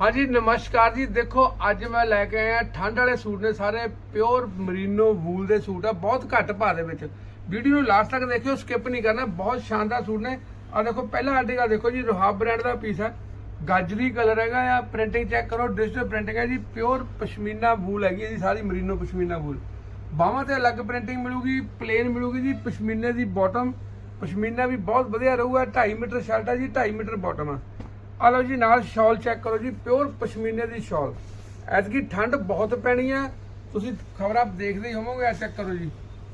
ਹਾਂਜੀ, ਨਮਸਕਾਰ ਜੀ। ਦੇਖੋ, ਅੱਜ ਮੈਂ ਲੈ ਕੇ ਆਇਆ। ਠੰਡ ਵਾਲੇ ਸੂਟ ਨੇ ਸਾਰੇ। ਪਿਓਰ ਮਰੀਨੋ ਵੂਲ ਦੇ ਸੂਟ ਆ। ਬਹੁਤ ਘੱਟ ਭਾਅ ਦੇ ਵਿੱਚ। ਵੀਡੀਓ ਨੂੰ ਲਾਸਟ ਤੱਕ ਦੇਖਿਓ ਸਕਿਪ ਨਹੀਂ ਕਰਨਾ। ਬਹੁਤ ਸ਼ਾਨਦਾਰ ਸੂਟ ਨੇ। ਆ ਦੇਖੋ, ਪਹਿਲਾ ਆਰਟੀਕਲ ਦੇਖੋ ਜੀ ਰੋਹਾਬ ਬ੍ਰਾਂਡ ਦਾ ਪੀਸ ਹੈ ਗਾਜਰੀ ਕਲਰ ਹੈਗਾ ਆ। ਪ੍ਰਿੰਟਿੰਗ ਚੈੱਕ ਕਰੋ ਡਿਜੀਟਲ ਪ੍ਰਿੰਟਿੰਗ ਹੈ ਜੀ। ਪਿਓਰ ਪਸ਼ਮੀਨਾ ਵੂਲ ਹੈਗੀ ਹੈ ਜੀ, ਸਾਰੀ ਮਰੀਨੋ ਪਸ਼ਮੀਨਾ ਵੂਲ ਬਾਹਾਂ ਤੇ ਅਲੱਗ ਪ੍ਰਿੰਟਿੰਗ ਮਿਲੂਗੀ ਪਲੇਨ ਮਿਲੂਗੀ ਜੀ। ਪਸ਼ਮੀਨੇ ਦੀ ਬਾਟਮ ਪਸ਼ਮੀਨਾ ਵੀ ਬਹੁਤ ਵਧੀਆ ਰਹੂਗਾ। 2.5 ਮੀਟਰ ਸ਼ਰਟ ਆ ਜੀ 2.5 ਮੀਟਰ ਬਾਟਮ ਆ। ਆ ਲਓ ਜੀ, ਨਾਲ ਸ਼ਾਲ ਚੈੱਕ ਕਰੋ ਜੀ ਪਿਓਰ ਪਸ਼ਮੀਨੇ ਦੀ ਸ਼ਾਲ। ਐਤਕੀ ਠੰਡ ਬਹੁਤ ਪੈਣੀ ਆ। ਤੁਸੀਂ ਖਬਰਾਂ ਦੇਖਦੇ ਹੀ ਹੋਵੋਗੇ ਆ ਚੈੱਕ ਕਰੋ ਜੀ।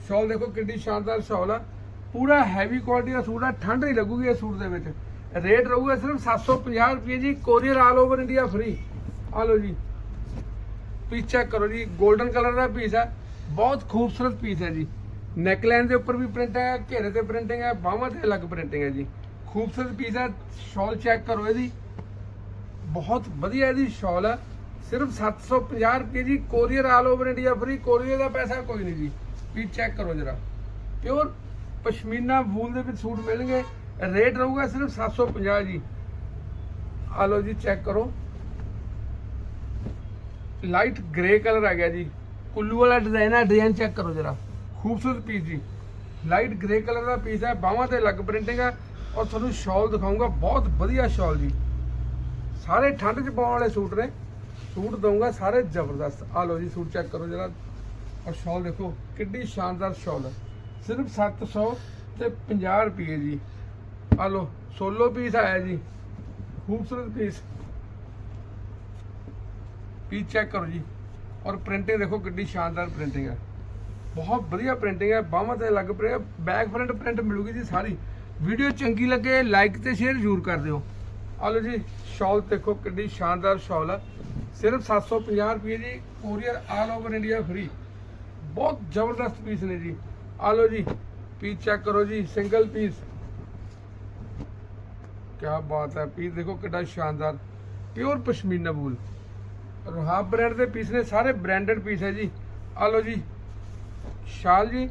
ਸ਼ਾਲ ਦੇਖੋ ਕਿੰਨੀ ਸ਼ਾਨਦਾਰ ਸ਼ਾਲ ਆ। ਪੂਰਾ ਹੈਵੀ ਕੁਆਲਿਟੀ ਦਾ ਸੂਟ ਆ, ਠੰਡ ਨਹੀਂ ਲੱਗੂਗੀ ਇਸ ਸੂਟ ਦੇ ਵਿੱਚ। ਰੇਟ ਰਹੂਗਾ ਸਿਰਫ 750 ਰੁਪਏ ਜੀ courier all over India free ਆ ਲਓ ਜੀ। ਪੀਸ ਚੈੱਕ ਕਰੋ ਜੀ 골ਡਨ ਕਲਰ ਦਾ ਪੀਸ ਹੈ ਬਹੁਤ ਖੂਬਸੂਰਤ ਪੀਸ ਹੈ ਜੀ। ਨੈਕਲਾਈਨ ਦੇ ਉੱਪਰ ਵੀ ਪ੍ਰਿੰਟ ਹੈ ਘੇਰੇ ਤੇ ਪ੍ਰਿੰਟਿੰਗ ਹੈ ਬਾਹਾਂ ਤੇ ਅਲੱਗ ਪ੍ਰਿੰਟਿੰਗ ਹੈ ਜੀ। ਖੂਬਸੂਰਤ ਪੀਸ ਹੈ ਸ਼ਾਲ ਚੈੱਕ ਕਰੋ ਇਹਦੀ। ਬਹੁਤ ਵਧੀਆ ਇਹਦੀ ਸ਼ਾਲ ਹੈ ਸਿਰਫ 750 ਰੁਪਏ ਜੀ courier all over India free courier ਦਾ ਪੈਸਾ ਕੋਈ ਨਹੀਂ ਜੀ। ਵੀ ਚੈੱਕ ਕਰੋ ਜਰਾ। ਪਿਓਰ ਪਸ਼ਮੀਨਾ ਵੂਲ ਦੇ ਵਿੱਚ ਸੂਟ ਮਿਲਣਗੇ। ਰੇਟ ਰਹੂਗਾ ਸਿਰਫ 750 ਜੀ। ਆ ਲਓ ਜੀ ਚੈੱਕ ਕਰੋ। ਲਾਈਟ ਗ੍ਰੇ ਕਲਰ ਆ ਗਿਆ ਜੀ। ਕੁੱਲੂ ਵਾਲਾ ਡਿਜ਼ਾਈਨ ਹੈ ਡਿਜ਼ਾਈਨ ਚੈੱਕ ਕਰੋ ਜਰਾ। ਖੂਬਸੂਰਤ ਪੀਸ ਜੀ। ਲਾਈਟ ਗ੍ਰੇ ਕਲਰ ਦਾ ਪੀਸ ਹੈ ਬਾਹਾਂ ਤੇ ਅਲੱਗ ਪ੍ਰਿੰਟਿੰਗ ਹੈ ਔਰ ਤੁਹਾਨੂੰ ਸ਼ਾਲ ਦਿਖਾਉਂਗਾ ਬਹੁਤ ਵਧੀਆ ਸ਼ਾਲ ਜੀ। ਸਾਰੇ ਠੰਡ 'ਚ ਪਾਉਣ ਵਾਲੇ ਸੂਟ ਨੇ। ਸੂਟ ਦਊਂਗਾ ਸਾਰੇ ਜ਼ਬਰਦਸਤ। ਆ ਲਓ ਜੀ, ਸੂਟ ਚੈੱਕ ਕਰੋ ਜਰਾ। ਔਰ ਸ਼ਾਲ ਦੇਖੋ ਕਿੰਨੀ ਸ਼ਾਨਦਾਰ ਸ਼ਾਲ ਹੈ। ਸਿਰਫ 700 ਤੇ 50 ਰੁਪਏ ਜੀ। ਆ ਲਓ, ਸੋਲੋ ਪੀਸ ਆਇਆ ਜੀ। ਖੂਬਸੂਰਤ ਪੀਸ। ਪੀਸ ਚੈੱਕ ਕਰੋ ਜੀ। ਔਰ ਪ੍ਰਿੰਟਿੰਗ ਦੇਖੋ ਕਿੰਨੀ ਸ਼ਾਨਦਾਰ ਪ੍ਰਿੰਟਿੰਗ ਹੈ। ਬਹੁਤ ਵਧੀਆ ਪ੍ਰਿੰਟਿੰਗ ਹੈ। ਬਾਹਾਂ ਤੇ ਲੱਗ ਪ੍ਰਿੰਟ ਬੈਕ ਫਰੰਟ ਪ੍ਰਿੰਟ ਮਿਲੂਗੀ ਜੀ ਸਾਰੀ। ਵੀਡੀਓ ਚੰਗੀ ਲੱਗੇ ਲਾਈਕ ਤੇ ਸ਼ੇਅਰ ਜ਼ਰੂਰ ਕਰ ਦਿਓ। ਆ ਲਓ ਜੀ, ਸ਼ਾਲ ਦੇਖੋ ਕਿੰਨੀ ਸ਼ਾਨਦਾਰ ਸ਼ਾਲ ਹੈ ਸਿਰਫ 750 ਰੁਪਏ ਜੀ courier all over India free ਬਹੁਤ ਜ਼ਬਰਦਸਤ ਪੀਸ ਨੇ ਜੀ। ਆ ਲਓ ਜੀ ਪੀਸ ਚੈੱਕ ਕਰੋ ਜੀ ਸਿੰਗਲ ਪੀਸ ਕਿਆ ਬਾਤ ਹੈ ਪੀਸ ਦੇਖੋ ਕਿੰਨਾ ਸ਼ਾਨਦਾਰ। Pure pashmina wool Rohab brand ਦੇ ਪੀਸ ਨੇ, ਸਾਰੇ ਬ੍ਰਾਂਡਡ ਪੀਸ ਹੈ ਜੀ। ਆ ਲਓ ਜੀ, ਸ਼ਾਲ ਜੀ।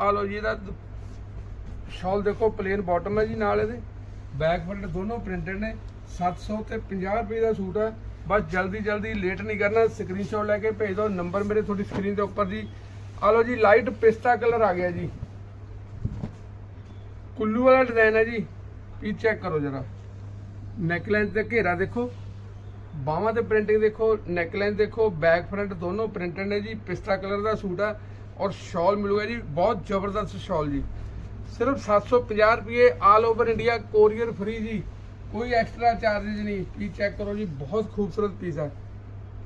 ਆ ਲਓ ਜੀ, ਇਹਦਾ ਸ਼ਾਲ ਦੇਖੋ ਪਲੇਨ ਬਾਟਮ ਹੈ ਜੀ ਨਾਲ ਇਹਦੇ। ਬੈਕ ਫਰੰਟ ਦੋਨੋਂ ਪ੍ਰਿੰਟਡ ਨੇ। 700 ਤੇ 50 ਰੁਪਏ ਦਾ ਸੂਟ ਹੈ। ਬਸ ਜਲਦੀ ਜਲਦੀ ਲੇਟ ਨਹੀਂ ਕਰਨਾ। ਸਕਰੀਨਸ਼ਾਟ ਲੈ ਕੇ ਭੇਜ ਦਿਓ। ਨੰਬਰ ਮੇਰੇ ਤੁਹਾਡੀ ਸਕਰੀਨ ਦੇ ਉੱਪਰ ਜੀ। ਆ ਲਓ ਜੀ ਲਾਈਟ ਪਿਸਤਾ ਕਲਰ ਆ ਗਿਆ ਜੀ। ਕੁੱਲੂ ਵਾਲਾ ਡਿਜ਼ਾਈਨ ਹੈ ਜੀ। ਪੀਸ ਚੈੱਕ ਕਰੋ ਜਰਾ। ਨੈਕਲਾਈਨ ਤੇ ਘੇਰਾ ਦੇਖੋ। ਬਾਹਾਂ ਤੇ ਪ੍ਰਿੰਟਿੰਗ ਦੇਖੋ। ਨੈਕਲਾਈਨ ਦੇਖੋ। ਬੈਕ ਫਰੰਟ ਦੋਨੋਂ ਪ੍ਰਿੰਟਡ ਨੇ ਜੀ। ਪਿਸਤਾ ਕਲਰ ਦਾ ਸੂਟ ਆ ਔਰ ਸ਼ਾਲ ਮਿਲੂਗਾ ਜੀ। ਬਹੁਤ ਜ਼ਬਰਦਸਤ ਸ਼ਾਲ ਜੀ। ਸਿਰਫ 750 ਰੁਪਏ all over India courier free ਜੀ। ਕੋਈ ਐਕਸਟਰਾ ਚਾਰजेस ਨਹੀਂ। ਪੀਸ ਚੈੱਕ ਕਰੋ ਜੀ, ਬਹੁਤ ਖੂਬਸੂਰਤ ਪੀਸ ਹੈ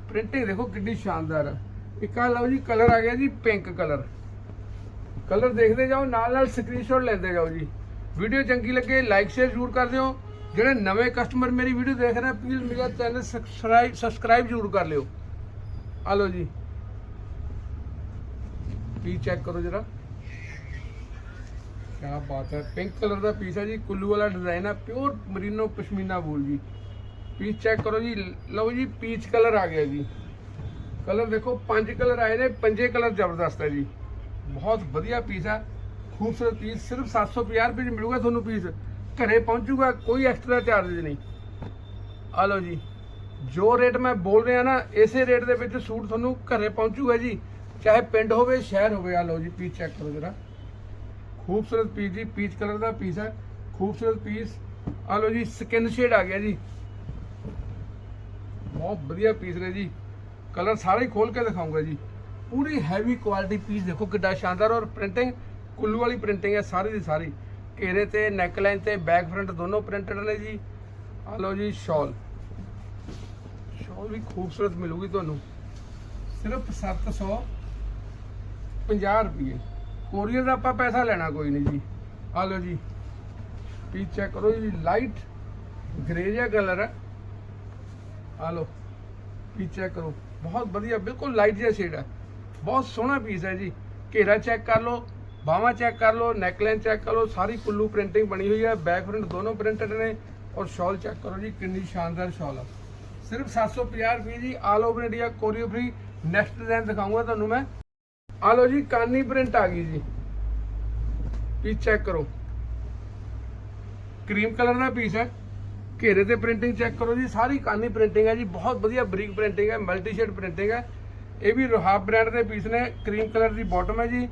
ਪ੍ਰਿੰਟਿੰਗ ਦੇਖੋ ਕਿੰਨੀ ਸ਼ਾਨਦਾਰ ਆ। ਇੱਕ ਆ ਲਓ ਜੀ ਕਲਰ ਆ ਗਿਆ ਜੀ ਪਿੰਕ ਕਲਰ ਕਲਰ ਦੇਖਦੇ ਜਾਓ, ਨਾਲ ਨਾਲ ਸਕਰੀਨਸ਼ਾਟ ਲੈਂਦੇ ਜਾਓ ਜੀ। ਵੀਡੀਓ ਚੰਗੀ ਲੱਗੇ ਲਾਈਕ ਸ਼ੇਅਰ ਜ਼ਰੂਰ ਕਰ ਦਿਓ। ਜਿਹੜੇ ਨਵੇਂ ਕਸਟਮਰ ਮੇਰੀ ਵੀਡੀਓ ਦੇਖ ਰਹੇ ਪਲੀਜ਼ ਮੇਰਾ ਚੈਨਲ ਸਬਸਕ੍ਰਾਈਬ ਸਬਸਕ੍ਰਾਈਬ ਜ਼ਰੂਰ ਕਰ ਲਿਓ। ਆ ਲਓ ਜੀ। ਪੀਸ ਚੈੱਕ ਕਰੋ ਜਰਾ। ਕੀ ਬਾਤ ਹੈ। ਪਿੰਕ ਕਲਰ ਦਾ ਪੀਸ ਹੈ ਜੀ, ਕੁੱਲੂ ਵਾਲਾ ਡਿਜ਼ਾਈਨ ਹੈ ਪਿਓਰ ਮਰੀਨੋ ਪਸ਼ਮੀਨਾ ਵੂਲ ਜੀ। ਪੀਸ ਚੈੱਕ ਕਰੋ ਜੀ, ਲਓ ਜੀ ਪੀਚ ਕਲਰ ਆ ਗਿਆ ਜੀ। ਕਲਰ ਦੇਖੋ, ਪੰਜ ਕਲਰ ਆਏ ਨੇ, ਪੰਜੇ ਕਲਰ ਜ਼ਬਰਦਸਤ ਹੈ ਜੀ। ਬਹੁਤ ਵਧੀਆ ਪੀਸ ਹੈ ਖੂਬਸੂਰਤ ਪੀਸ ਸਿਰਫ 750 ਰੁਪਏ 'ਚ ਮਿਲੂਗਾ ਤੁਹਾਨੂੰ ਪੀਸ ਘਰੇ ਪਹੁੰਚੂਗਾ, ਕੋਈ ਐਕਸਟਰਾ ਚਾਰजेस ਨਹੀਂ। ਆ ਲਓ ਜੀ, ਜੋ ਰੇਟ ਮੈਂ ਬੋਲ ਰਿਹਾ ਨਾ, ਇਸੇ ਰੇਟ ਦੇ ਵਿੱਚ ਸੂਟ ਤੁਹਾਨੂੰ ਘਰੇ ਪਹੁੰਚੂਗਾ ਜੀ। ਚਾਹੇ ਪਿੰਡ ਹੋਵੇ, ਸ਼ਹਿਰ ਹੋਵੇ, ਆ ਲਓ ਜੀ ਪੀਸ ਚੈੱਕ ਕਰੋ ਜਰਾ। ਖੂਬਸੂਰਤ ਪੀਸ ਜੀ ਪੀਚ ਕਲਰ ਦਾ ਪੀਸ ਹੈ, ਖੂਬਸੂਰਤ ਪੀਸ ਆ ਲਓ ਜੀ ਸਕਿਨ ਸ਼ੇਡ ਆ ਗਿਆ ਜੀ। ਬਹੁਤ ਵਧੀਆ ਪੀਸ ਨੇ ਜੀ। ਕਲਰ ਸਾਰੇ ਹੀ ਖੋਲ ਕੇ ਦਿਖਾਉਂਗਾ ਜੀ। ਪੂਰੀ ਹੈਵੀ ਕੁਆਲਿਟੀ ਪੀਸ ਦੇਖੋ ਕਿੱਡਾ ਸ਼ਾਨਦਾਰ ਔਰ ਪ੍ਰਿੰਟਿੰਗ ਕੁੱਲੂ ਵਾਲੀ ਪ੍ਰਿੰਟਿੰਗ ਹੈ ਸਾਰੀ ਦੀ ਸਾਰੀ। ਘੇਰੇ ਤੇ ਨੈਕ ਲਾਈਨ ਤੇ ਬੈਕ ਫਰੰਟ ਦੋਨੋਂ ਪ੍ਰਿੰਟਡ ਨੇ ਜੀ। ਆ ਲਓ ਜੀ ਸ਼ਾਲ ਸ਼ਾਲ ਵੀ ਖੂਬਸੂਰਤ ਮਿਲੂਗੀ ਤੁਹਾਨੂੰ। ਸਿਰਫ 750 ਰੁਪਏ। ਕੋਰੀਅਰ ਦਾ ਆਪਾਂ ਪੈਸਾ ਲੈਣਾ ਕੋਈ ਨਹੀਂ ਜੀ। ਆ ਲਓ ਜੀ। ਪੀਸ ਚੈੱਕ ਕਰੋ ਜੀ ਲਾਈਟ ਗ੍ਰੇ ਜਿਹਾ ਕਲਰ ਹੈ ਆ ਲਓ। ਪੀਸ ਚੈੱਕ ਕਰੋ। ਬਹੁਤ ਵਧੀਆ, ਬਿਲਕੁਲ ਲਾਈਟ ਜਿਹਾ ਸ਼ੇਡ ਹੈ ਬਹੁਤ ਸੋਹਣਾ ਪੀਸ ਹੈ ਜੀ। ਘੇਰਾ ਚੈੱਕ ਕਰ ਲਓ, ਬਾਹਾਂ ਚੈੱਕ ਕਰ ਲਓ ਨੈਕਲਾਈਨ ਚੈੱਕ ਕਰ ਲਓ, ਸਾਰੀ ਕੁੱਲੂ ਪ੍ਰਿੰਟਿੰਗ ਬਣੀ ਹੋਈ ਹੈ ਬੈਕ ਫਰੰਟ ਦੋਨੋਂ ਪ੍ਰਿੰਟਡ ਨੇ ਔਰ ਸ਼ਾਲ ਚੈੱਕ ਕਰੋ ਜੀ, ਕਿੰਨੀ ਸ਼ਾਨਦਾਰ ਸ਼ਾਲ ਆ। ਸਿਰਫ 750 ਰੁਪਏ ਜੀ all over India courier free next design ਦਿਖਾਉਂਗਾ ਤੁਹਾਨੂੰ ਮੈਂ। ਆ ਲਓ ਜੀ, ਕਾਨੀ ਪ੍ਰਿੰਟ ਆ ਗਈ ਜੀ। ਪੀਸ ਚੈੱਕ ਕਰੋ। ਕਰੀਮ ਕਲਰ ਦਾ ਪੀਸ ਹੈ। ਘੇਰੇ ਤੇ ਪ੍ਰਿੰਟਿੰਗ ਚੈੱਕ ਕਰੋ ਜੀ। ਸਾਰੀ ਕਾਨੀ ਪ੍ਰਿੰਟਿੰਗ ਹੈ ਜੀ। ਬਹੁਤ ਵਧੀਆ ਬਰੀਕ ਪ੍ਰਿੰਟਿੰਗ ਹੈ ਮਲਟੀ ਸ਼ੇਡ ਪ੍ਰਿੰਟਿੰਗ ਹੈ। ਇਹ ਵੀ ਰੋਹਾਬ ਬ੍ਰਾਂਡ ਦੇ ਪੀਸ ਨੇ। ਕਰੀਮ ਕਲਰ ਦੀ ਬਾਟਮ ਹੈ ਜੀ।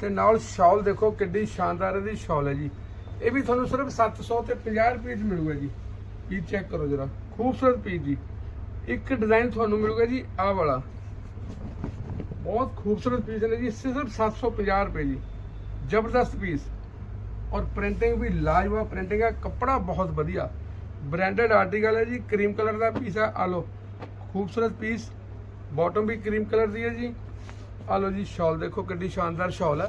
ਤੇ ਨਾਲ ਸ਼ਾਲ ਦੇਖੋ, ਕਿੱਡੀ ਸ਼ਾਨਦਾਰ ਇਹਦੀ ਸ਼ਾਲ ਹੈ ਜੀ। ਇਹ ਵੀ ਤੁਹਾਨੂੰ ਸਿਰਫ 700 ਤੇ 50 ਰੁਪਏ 'ਚ ਮਿਲੂਗਾ ਜੀ। ਪੀਸ ਚੈੱਕ ਕਰੋ ਜਰਾ। ਖੂਬਸੂਰਤ ਪੀਸ ਜੀ। ਇੱਕ ਡਿਜ਼ਾਈਨ ਤੁਹਾਨੂੰ ਮਿਲੂਗਾ ਜੀ, ਆਹ ਵਾਲਾ। ਬਹੁਤ ਖੂਬਸੂਰਤ ਪੀਸ ਨੇ ਜੀ ਸਿਰਫ 750 ਰੁਪਏ ਜੀ ਜ਼ਬਰਦਸਤ ਪੀਸ ਔਰ ਪ੍ਰਿੰਟਿੰਗ ਵੀ ਲਾਜਵਾਬ ਪ੍ਰਿੰਟਿੰਗ ਹੈ ਕੱਪੜਾ ਬਹੁਤ ਵਧੀਆ ਬ੍ਰਾਂਡਡ ਆਰਟੀਕਲ ਹੈ ਜੀ ਕਰੀਮ ਕਲਰ ਦਾ ਪੀਸ ਹੈ ਆ ਲਓ ਖੂਬਸੂਰਤ ਪੀਸ ਬਾਟਮ ਵੀ ਕਰੀਮ ਕਲਰ ਦੀ ਹੈ ਜੀ ਆ ਲਓ ਜੀ ਸ਼ਾਲ ਦੇਖੋ ਕਿੰਨੀ ਸ਼ਾਨਦਾਰ ਸ਼ਾਲ ਹੈ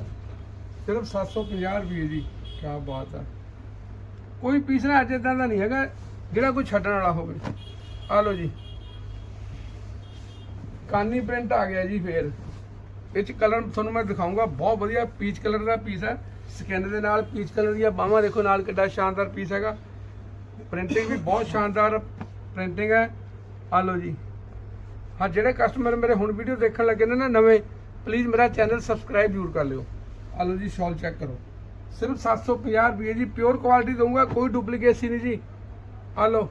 ਸਿਰਫ 750 ਰੁਪਏ ਜੀ ਕੀ ਬਾਤ ਹੈ ਕੋਈ ਪੀਸ ਨਾ ਅੱਜ ਇਦਾਂ ਦਾ ਨਹੀਂ ਹੈਗਾ ਜਿਹੜਾ ਕੋਈ ਛੱਡਣ ਵਾਲਾ ਹੋਵੇ ਆ ਲਓ ਜੀ ਕਾਨੀ ਪ੍ਰਿੰਟ ਆ ਗਿਆ ਜੀ ਫੇਰ। ਇਹ ਚ ਕਲਰ ਤੁਹਾਨੂੰ ਮੈਂ ਦਿਖਾਉਂਗਾ ਬਹੁਤ ਵਧੀਆ ਪੀਚ ਕਲਰ ਦਾ ਪੀਸ ਹੈ। ਸਕਿਨ ਦੇ ਨਾਲ ਪੀਚ ਕਲਰ ਦੀਆਂ ਬਾਹਾਂ ਦੇਖੋ, ਨਾਲ ਕਿੱਡਾ ਸ਼ਾਨਦਾਰ ਪੀਸ ਹੈਗਾ। ਪ੍ਰਿੰਟਿੰਗ ਵੀ ਬਹੁਤ ਸ਼ਾਨਦਾਰ ਪ੍ਰਿੰਟਿੰਗ ਹੈ। ਆ ਲਓ ਜੀ। ਹਾਂ, ਜਿਹੜੇ ਕਸਟਮਰ ਮੇਰੇ ਹੁਣ ਵੀਡੀਓ ਦੇਖਣ ਲੱਗੇ ਨੇ ਨਾ ਨਵੇਂ ਪਲੀਜ਼ ਮੇਰਾ ਚੈਨਲ ਸਬਸਕ੍ਰਾਈਬ ਜ਼ਰੂਰ ਕਰ ਲਿਓ। ਆ ਲਓ ਜੀ ਸ਼ਾਲ ਚੈੱਕ ਕਰੋ। ਸਿਰਫ 750 ਰੁਪਏ ਜੀ ਪਿਓਰ ਕੁਆਲਿਟੀ ਦਊਂਗਾ, ਕੋਈ ਡੁਪਲੀਕੇਸੀ ਨਹੀਂ ਜੀ। ਆ ਲਓ।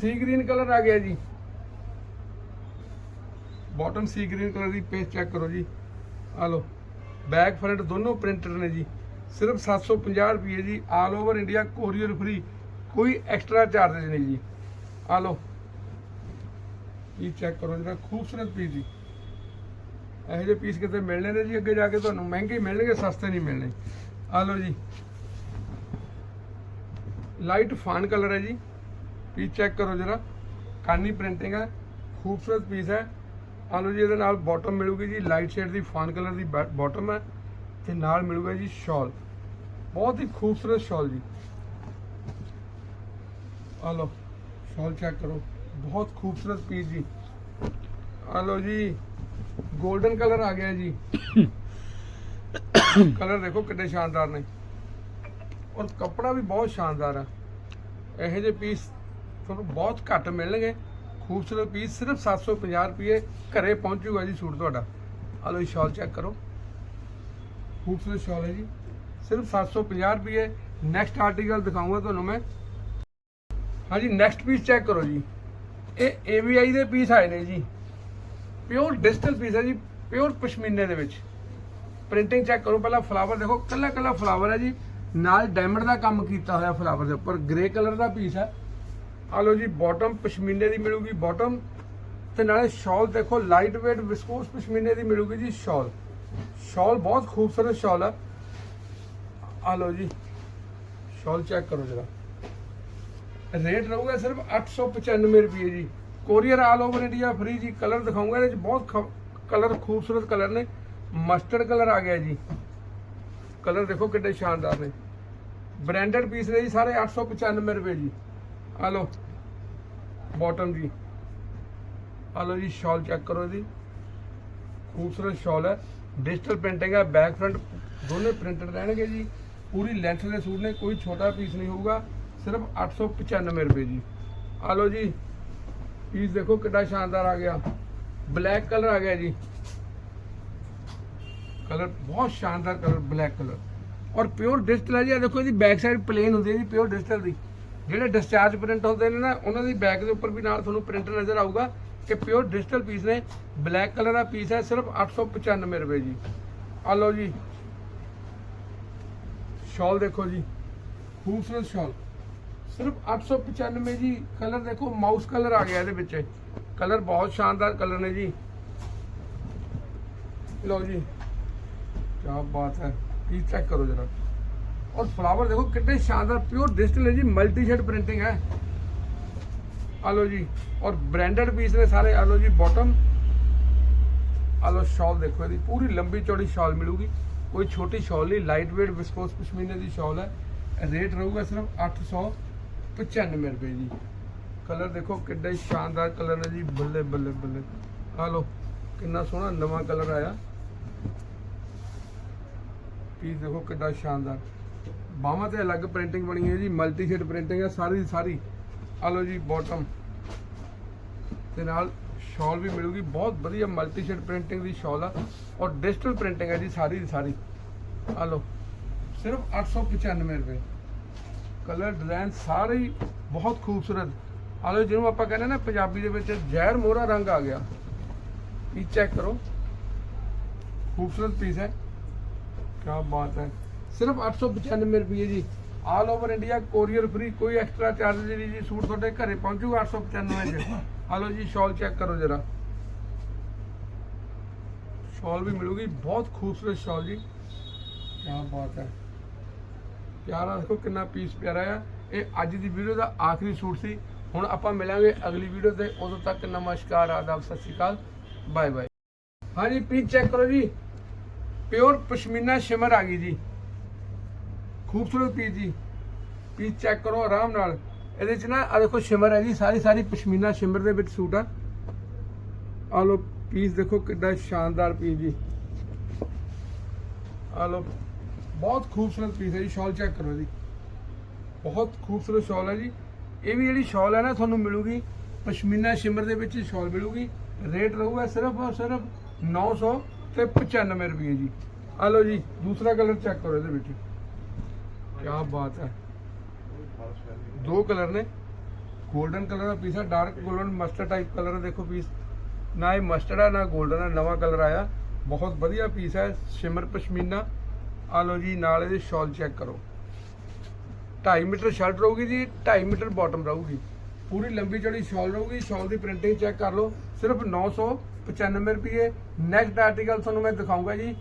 ਸੀ ਗ੍ਰੀਨ ਕਲਰ ਆ ਗਿਆ ਜੀ। ਬਾਟਮ ਸੀ ਗ੍ਰੀਨ ਕਲਰ ਦੀ ਪੇਜ ਚੈੱਕ ਕਰੋ ਜੀ। ਆ ਲਓ। ਬੈਕ ਫਰੰਟ ਦੋਨੋਂ ਪ੍ਰਿੰਟਡ ਨੇ ਜੀ। ਸਿਰਫ 750 ਰੁਪਏ ਜੀ। All over India courier free ਕੋਈ ਐਕਸਟਰਾ ਚਾਰजेस ਨਹੀਂ ਜੀ। ਆ ਲਓ। ਇਹ ਚੈੱਕ ਕਰੋ ਜਿਹੜਾ ਖੂਬਸੂਰਤ ਪੀਸ ਜੀ। ਇਹੋ ਜਿਹੇ ਪੀਸ ਕਿਤੇ ਮਿਲਣੇ ਨੇ ਜੀ। ਅੱਗੇ ਜਾ ਕੇ ਤੁਹਾਨੂੰ ਮਹਿੰਗੇ ਹੀ ਮਿਲਣਗੇ, ਸਸਤੇ ਨਹੀਂ ਮਿਲਣੇ। ਆ ਲਓ ਜੀ। ਲਾਈਟ ਫਾਨ ਕਲਰ ਹੈ ਜੀ। ਪੀਸ ਚੈੱਕ ਕਰੋ ਜਰਾ। ਕਾਨੀ ਪ੍ਰਿੰਟਿੰਗ ਹੈ। ਖੂਬਸੂਰਤ ਪੀਸ ਹੈ। ਆ ਲਓ ਜੀ ਇਹਦੇ ਨਾਲ ਬਾਟਮ ਮਿਲੂਗੀ ਜੀ ਲਾਈਟ ਸ਼ੇਡ ਦੀ ਫਾਨ ਕਲਰ ਦੀ ਬਾਟਮ ਹੈ ਤੇ ਨਾਲ ਮਿਲੂਗਾ ਜੀ ਸ਼ਾਲ ਬਹੁਤ ਹੀ ਖੂਬਸੂਰਤ ਸ਼ਾਲ ਜੀ। ਆ ਲਓ ਸ਼ਾਲ ਚੈੱਕ ਕਰੋ। ਬਹੁਤ ਖੂਬਸੂਰਤ ਪੀਸ ਜੀ। ਆ ਲਓ ਜੀ 골ਡਨ ਕਲਰ ਆ ਗਿਆ ਜੀ। ਕਲਰ ਦੇਖੋ ਕਿੰਨੇ ਸ਼ਾਨਦਾਰ ਨੇ। ਔਰ ਕੱਪੜਾ ਵੀ ਬਹੁਤ ਸ਼ਾਨਦਾਰ ਹੈ। ਇਹੋ ਜਿਹੇ ਪੀਸ ਤੁਹਾਨੂੰ ਬਹੁਤ ਘੱਟ ਮਿਲਣਗੇ। ਖੂਬਸੂਰਤ ਪੀਸ ਸਿਰਫ 750 ਰੁਪਏ ਘਰੇ ਪਹੁੰਚੂਗਾ ਜੀ ਸੂਟ ਤੁਹਾਡਾ। ਆ ਲਓ ਸ਼ਾਲ ਚੈੱਕ ਕਰੋ। ਖੂਬਸੂਰਤ ਸ਼ਾਲ ਹੈ ਜੀ। ਸਿਰਫ 750 ਰੁਪਏ। ਨੈਕਸਟ ਆਰਟੀਕਲ ਦਿਖਾਉਂਗਾ ਤੁਹਾਨੂੰ ਮੈਂ। ਹਾਂਜੀ ਨੈਕਸਟ ਪੀਸ ਚੈੱਕ ਕਰੋ ਜੀ। ਇਹ AVI ਦੇ ਪੀਸ ਆਏ ਨੇ ਜੀ। ਪਿਓਰ ਡਿਜੀਟਲ ਪੀਸ ਹੈ ਜੀ ਪਿਓਰ ਪਸ਼ਮੀਨੇ ਦੇ ਵਿੱਚ। ਪ੍ਰਿੰਟਿੰਗ ਚੈੱਕ ਕਰੋ ਪਹਿਲਾਂ ਫਲਾਵਰ ਦੇਖੋ ਕੱਲਾ ਕੱਲਾ ਫਲਾਵਰ ਹੈ ਜੀ। ਨਾਲ ਡਾਇਮੰਡ ਦਾ ਕੰਮ ਕੀਤਾ ਹੋਇਆ ਫਲਾਵਰ ਦੇ ਉੱਪਰ। ਗ੍ਰੇ ਕਲਰ ਦਾ ਪੀਸ ਹੈ। ਆ ਲਓ ਜੀ ਬਾਟਮ ਪਸ਼ਮੀਨੇ ਦੀ ਮਿਲੂਗੀ ਬਾਟਮ ਤੇ ਨਾਲੇ ਸ਼ਾਲ ਦੇਖੋ ਲਾਈਟ weight ਵਿਸਕੋਸ ਪਸ਼ਮੀਨੇ ਦੀ ਮਿਲੂਗੀ ਜੀ ਸ਼ਾਲ ਸ਼ਾਲ ਬਹੁਤ ਖੂਬਸੂਰਤ ਸ਼ਾਲ ਹੈ ਆ ਲਓ ਜੀ ਸ਼ਾਲ ਚੈੱਕ ਕਰੋ ਜਰਾ। ਰੇਟ ਰਹੂਗਾ ਸਿਰਫ 895 ਰੁਪਏ ਜੀ। Courier all over India free ਜੀ। ਕਲਰ ਦਿਖਾਉਂਗਾ, ਇਹਦੇ ਚ ਬਹੁਤ ਕਲਰ ਖੂਬਸੂਰਤ ਕਲਰ ਨੇ। ਮਸਟਰਡ ਕਲਰ ਆ ਗਿਆ ਜੀ। ਕਲਰ ਦੇਖੋ ਕਿੰਨੇ ਸ਼ਾਨਦਾਰ ਨੇ। ਬ੍ਰਾਂਡਡ ਪੀਸ ਨੇ ਜੀ, ਸਾਰੇ 895 ਰੁਪਏ ਜੀ। ਆ ਲਓ। ਬਾਟਮ ਜੀ। ਆ ਲਓ ਜੀ ਸ਼ਾਲ ਚੈੱਕ ਕਰੋ ਇਹਦੀ। ਖੂਬਸੂਰਤ ਸ਼ਾਲ ਹੈ। ਡਿਜੀਟਲ ਪ੍ਰਿੰਟਿੰਗ ਹੈ ਬੈਕ ਫਰੰਟ ਦੋਨੇ ਪ੍ਰਿੰਟਡ ਰਹਿਣਗੇ ਜੀ। ਪੂਰੀ ਲੈਂਥ ਦੇ ਸੂਟ ਨੇ, ਕੋਈ ਛੋਟਾ ਪੀਸ ਨਹੀਂ ਹੋਊਗਾ। ਸਿਰਫ 895 ਰੁਪਏ ਜੀ। ਆ ਲਓ ਜੀ ਪੀਸ ਦੇਖੋ ਕਿੰਨਾ ਸ਼ਾਨਦਾਰ ਆ ਗਿਆ। ਬਲੈਕ ਕਲਰ ਆ ਗਿਆ ਜੀ। ਕਲਰ ਬਹੁਤ ਸ਼ਾਨਦਾਰ ਕਲਰ ਬਲੈਕ ਕਲਰ ਔਰ ਪਿਓਰ ਡਿਜੀਟਲ ਹੈ ਜੀ। ਆ ਦੇਖੋ ਇਹਦੀ ਬੈਕ ਸਾਈਡ ਪਲੇਨ ਹੁੰਦੀ ਹੈ ਜੀ ਪਿਓਰ ਡਿਜੀਟਲ ਦੀ। ਜਿਹੜੇ ਡਿਸਚਾਰਜ ਪ੍ਰਿੰਟ ਹੁੰਦੇ ਨੇ ਨਾ, ਉਹਨਾਂ ਦੀ ਬੈਕ ਦੇ ਉੱਪਰ ਵੀ ਨਾਲ ਤੁਹਾਨੂੰ ਪ੍ਰਿੰਟ ਨਜ਼ਰ ਆਊਗਾ ਕਿ ਪਿਓਰ ਡਿਜੀਟਲ ਪੀਸ ਨੇ। ਬਲੈਕ ਕਲਰ ਦਾ ਪੀਸ ਹੈ ਸਿਰਫ 895 ਰੁਪਏ ਜੀ। ਆ ਲਓ ਜੀ। ਸ਼ਾਲ ਦੇਖੋ ਜੀ। ਖੂਬਸੂਰਤ ਸ਼ਾਲ ਸਿਰਫ 895 ਜੀ। ਕਲਰ ਦੇਖੋ ਮਾਊਸ ਕਲਰ ਆ ਗਿਆ ਇਹਦੇ ਵਿੱਚ। ਕਲਰ ਬਹੁਤ ਸ਼ਾਨਦਾਰ ਕਲਰ ਨੇ ਜੀ। ਲਓ ਜੀ। ਕੀ ਬਾਤ ਹੈ। ਪੀਸ ਚੈੱਕ ਕਰੋ ਜਰਾ। ਔਰ ਫਲਾਵਰ ਦੇਖੋ ਕਿੰਨੇ ਸ਼ਾਨਦਾਰ ਪਿਓਰ ਡਿਜੀਟਲ ਹੈ ਜੀ ਮਲਟੀ ਸ਼ੇਡ ਪ੍ਰਿੰਟਿੰਗ ਹੈ। ਆ ਲਓ ਜੀ, ਔਰ ਬ੍ਰਾਂਡਡ ਪੀਸ ਨੇ ਸਾਰੇ ਆ ਲਓ ਜੀ ਬਾਟਮ ਆ ਲਓ ਸ਼ਾਲ ਦੇਖੋ ਇਹਦੀ, ਪੂਰੀ ਲੰਬੀ ਚੌੜੀ ਸ਼ਾਲ ਮਿਲੂਗੀ। ਕੋਈ ਛੋਟੀ ਸ਼ਾਲ ਨਹੀਂ ਲਾਈਟ weight ਵਿਸਕੋਸ ਪਸ਼ਮੀਨੇ ਦੀ ਸ਼ਾਲ ਹੈ। ਰੇਟ ਰਹੂਗਾ ਸਿਰਫ 895 ਰੁਪਏ ਜੀ। ਕਲਰ ਦੇਖੋ ਕਿੱਡਾ ਸ਼ਾਨਦਾਰ ਕਲਰ ਹੈ ਜੀ, ਬੱਲੇ ਬੱਲੇ ਬੱਲੇ। ਆ ਲਓ, ਕਿੰਨਾ ਸੋਹਣਾ ਨਵਾਂ ਕਲਰ ਆਇਆ। ਪੀਸ ਦੇਖੋ ਕਿੱਡਾ ਸ਼ਾਨਦਾਰ। ਬਾਹਾਂ ਤੇ ਅਲੱਗ ਪ੍ਰਿੰਟਿੰਗ ਬਣੀ ਹੈ ਜੀ ਮਲਟੀ ਸ਼ੇਡ ਪ੍ਰਿੰਟਿੰਗ ਹੈ, ਸਾਰੀ ਦੀ ਸਾਰੀ। ਆ ਲਓ ਜੀ ਬਾਟਮ ਤੇ ਨਾਲ ਸ਼ਾਲ ਵੀ ਮਿਲੂਗੀ, ਬਹੁਤ ਵਧੀਆ ਮਲਟੀ ਸ਼ੇਡ ਪ੍ਰਿੰਟਿੰਗ ਦੀ ਸ਼ਾਲ ਆ। ਔਰ ਡਿਜੀਟਲ ਪ੍ਰਿੰਟਿੰਗ ਹੈ ਜੀ, ਸਾਰੀ ਦੀ ਸਾਰੀ। ਆ ਲਓ, ਸਿਰਫ 895 ਰੁਪਏ। ਕਲਰ ਡਿਜ਼ਾਈਨ ਸਾਰੇ ਹੀ ਬਹੁਤ ਖੂਬਸੂਰਤ। ਆ ਲਓ, ਜਿਹਨੂੰ ਆਪਾਂ ਕਹਿੰਦੇ ਨਾ, ਪੰਜਾਬੀ ਦੇ ਵਿੱਚ ਜ਼ਹਿਰ ਮੋਹਰਾ ਰੰਗ ਆ ਗਿਆ। ਇਹ ਚੈੱਕ ਕਰੋ। ਖੂਬਸੂਰਤ ਪੀਸ ਹੈ। ਕੀ ਬਾਤ ਹੈ। ਸਿਰਫ 895 ਰੁਪਏ ਜੀ। All over India courier free ਕੋਈ ਐਕਸਟਰਾ ਚਾਰਜ ਨਹੀਂ ਜੀ। ਸੂਟ ਤੁਹਾਡੇ ਘਰੇ ਪਹੁੰਚੂਗਾ 895 ਚ। ਆਲੋ ਜੀ, ਸ਼ਾਲ ਚੈੱਕ ਕਰੋ ਜਰਾ। ਸ਼ਾਲ ਵੀ ਮਿਲੂਗੀ। ਬਹੁਤ ਖੂਬਸੂਰਤ ਸ਼ਾਲ ਜੀ। ਕੀ ਬਾਤ ਹੈ। ਪਿਆਰਾ ਦੇਖੋ ਕਿੰਨਾ ਪੀਸ ਪਿਆਰਾ ਆ। ਇਹ ਅੱਜ ਦੀ ਵੀਡੀਓ ਦਾ ਆਖਰੀ ਸੂਟ ਸੀ। ਹੁਣ ਆਪਾਂ ਮਿਲਾਂਗੇ ਅਗਲੀ ਵੀਡੀਓ ਤੇ। ਉਦੋਂ ਤੱਕ ਨਮਸਕਾਰ, ਆਦਾਬ, ਸਤਿ ਸ਼੍ਰੀ ਅਕਾਲ। Bye bye. ਹਾਂਜੀ ਪੀਸ ਚੈੱਕ ਕਰੋ ਜੀ। ਪਿਓਰ ਪਸ਼ਮੀਨਾ ਸ਼ਿਮਰ ਆ ਗਈ ਜੀ। ਖੂਬਸੂਰਤ ਪੀਸ ਜੀ। ਪੀਸ ਚੈੱਕ ਕਰੋ, ਆਰਾਮ ਨਾਲ। ਇਹਦੇ ਚ ਨਾ ਆ ਦੇਖੋ ਸ਼ਿਮਰ ਹੈ ਜੀ, ਸਾਰੀ ਸਾਰੀ ਪਸ਼ਮੀਨਾ ਸ਼ਿਮਰ ਦੇ ਵਿੱਚ ਸੂਟ ਆ। ਆ ਲੋ ਪੀਸ ਦੇਖੋ ਕਿੱਡਾ ਸ਼ਾਨਦਾਰ ਪੀਸ ਜੀ। ਆ ਲੋ ਬਹੁਤ ਖੂਬਸੂਰਤ ਪੀਸ ਹੈ ਜੀ, ਸ਼ਾਲ ਚੈੱਕ ਕਰੋ ਜੀ। ਬਹੁਤ ਖੂਬਸੂਰਤ ਸ਼ਾਲ ਹੈ ਜੀ। ਇਹ ਵੀ ਜਿਹੜੀ ਸ਼ਾਲ ਹੈ ਨਾ, ਤੁਹਾਨੂੰ ਮਿਲੂਗੀ, ਪਸ਼ਮੀਨਾ ਸ਼ਿਮਰ ਦੇ ਵਿੱਚ ਸ਼ਾਲ ਮਿਲੂਗੀ। ਰੇਟ ਰਹੂਗਾ ਸਿਰਫ ਔਰ ਸਿਰਫ 900 ਤੇ 95 ਰੁਪਏ ਜੀ। ਆ ਲਓ ਜੀ, ਦੂਸਰਾ ਕਲਰ ਚੈੱਕ ਕਰੋ ਇਹਦੇ ਵਿੱਚ। ਕਿਆ ਬਾਤ ਹੈ। ਦੋ ਕਲਰ ਨੇ। ਗੋਲਡਨ ਕਲਰ ਦਾ ਪੀਸ ਹੈ dark golden mustard type colour ਹੈ ਦੇਖੋ ਪੀਸ ਨਾ ਇਹ ਮਸਟਰਡ ਹੈ ਨਾ ਗੋਲਡਨ ਆ, ਨਵਾਂ ਕਲਰ ਆਇਆ। ਬਹੁਤ ਵਧੀਆ ਪੀਸ ਹੈ ਸ਼ਿਮਰ ਪਸ਼ਮੀਨਾ। ਆ ਲਓ ਜੀ, ਨਾਲ ਇਹਦੇ ਸ਼ਾਲ ਚੈੱਕ ਕਰੋ। 2.5 ਮੀਟਰ ਸ਼ਰਟ ਰਹੂਗੀ ਜੀ 2.5 ਮੀਟਰ ਬਾਟਮ ਰਹੂਗੀ। ਪੂਰੀ ਲੰਬੀ ਚੌੜੀ ਸ਼ਾਲ ਰਹੂਗੀ ਸ਼ਾਲ ਦੀ ਪ੍ਰਿੰਟਿੰਗ ਚੈੱਕ ਕਰ ਲਓ। ਸਿਰਫ 995 ਰੁਪਏ। ਨੈਕਸਟ ਆਰਟੀਕਲ ਤੁਹਾਨੂੰ ਮੈਂ ਦਿਖਾਉਂਗਾ ਜੀ।